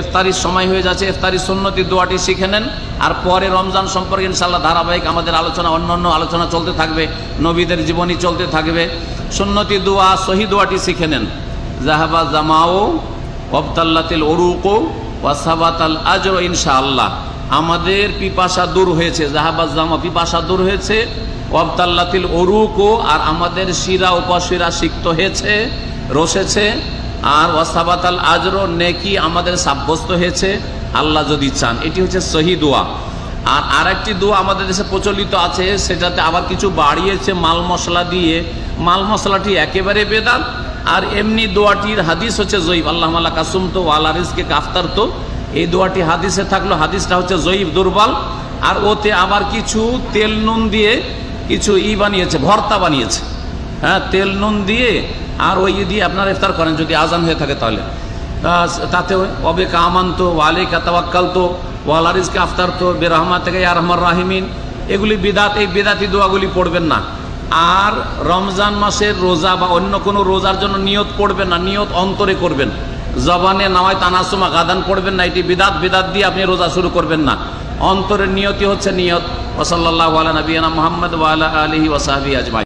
ইফতারির সময় হয়ে যাচ্ছে, ইফতারি সুন্নতি দোয়াটি শিখে নেন। আর পরে রমজান সম্পর্কে ইনশাল্লাহ ধারাবাহিক আমাদের আলোচনা অন্য অন্য আলোচনা চলতে থাকবে, নবীদের জীবনী চলতে থাকবে। সুন্নতি দোয়া, সহি দোয়াটি শিখে নেন। জাহাবা জামাও অবতাল্লাতিল ওরুকো ওয়াসাবাত আল আজর ইনশাআল্লাহ। আমাদের পিপাসা দূর হয়েছে জাহাবাজ জামা পিপাসা দূর হয়েছে অবতাল্লাতিল ওরুকো আর আমাদের শিরা, উপশিরা সিক্ত হয়েছে, রসেছে। আর ওয়াসাবাত আল আজর, নেকি আমাদের সাব্যস্ত হয়েছে। আল্লাহ যদি চান, এটি হচ্ছে সহি দোয়া। আর আরেকটি দোয়া আমাদের দেশে প্রচলিত আছে, সেটাতে আবার কিছু বাড়িয়েছে মাল মশলা দিয়ে। মাল মশলাটি একেবারে বেদান আর এমনি দোয়াটির হাদিস হচ্ছে জয়ীব। আল্লাহ মাল্লা কাসুম তো আল্লাহ রিজকে কাফতার তো। এই দোয়াটি হাদিসে থাকল, হাদিসটা হচ্ছে জয়ীব দুর্বল। আর ওতে আবার কিছু তেল নুন দিয়ে কিছু ই বানিয়েছে, ভর্তা বানিয়েছে। হ্যাঁ তেল নুন দিয়ে আর ওই দিয়ে আপনারা ইফতার করেন, যদি আজান হয়ে থাকে তাহলে। তাতে অবে কামান্ত, ওয়ালে কাতাওয়াক্কাল তো ওয়ালারিজকে আফতার তো বেরহমা থেকে আরহমার রাহিমিন এগুলি বিদাত, এই বিদাতি দোয়াগুলি পড়বেন না। আর রমজান মাসের রোজা বা অন্য কোনো রোজার জন্য নিয়ত পড়বেন না, নিয়ত অন্তরে করবেন। জবানে নামায় তানাসুমা গাদান পড়বেন না, এটি বিদাত বিদাত দিয়ে আপনি রোজা শুরু করবেন না। অন্তরের নিয়তি হচ্ছে নিয়ত। ওসল্লাহ আলা নবীনা মোহাম্মদ ওয়ালা আলহি ওসাহাবি আজমাই